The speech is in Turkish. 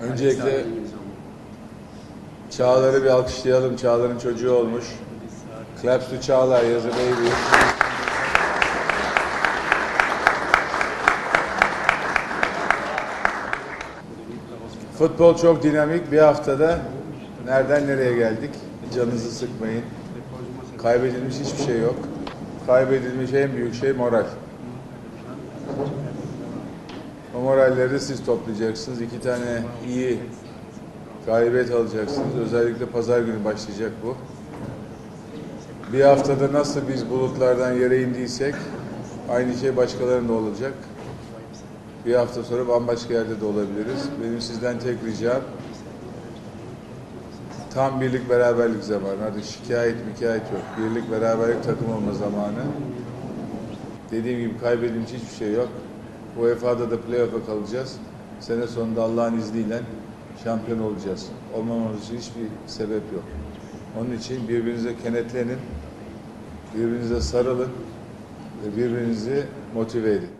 Öncelikle Çağlar'ı bir alkışlayalım. Çağlar'ın çocuğu olmuş. Claps to Çağlar, yazı baby. Futbol çok dinamik. Bir haftada nereden nereye geldik? Canınızı sıkmayın. Kaybedilmiş hiçbir şey yok. Kaybedilmiş en büyük şey moral. Moralleri siz toplayacaksınız. İki tane iyi galibiyet alacaksınız. Özellikle pazar günü başlayacak bu. Bir haftada nasıl biz bulutlardan yere indiysek aynı şey başkalarında olacak. Bir hafta sonra bambaşka yerde de olabiliriz. Benim sizden tek ricam tam birlik beraberlik zamanı. Hadi şikayet mikayet yok. Birlik beraberlik takım olma zamanı. Dediğim gibi kaybedilmiş hiçbir şey yok. UEFA'da da playoff'a kalacağız. Sene sonunda Allah'ın izniyle şampiyon olacağız. Olmamamız için hiçbir sebep yok. Onun için birbirinize kenetlenin, birbirinize sarılın ve birbirinizi motive edin.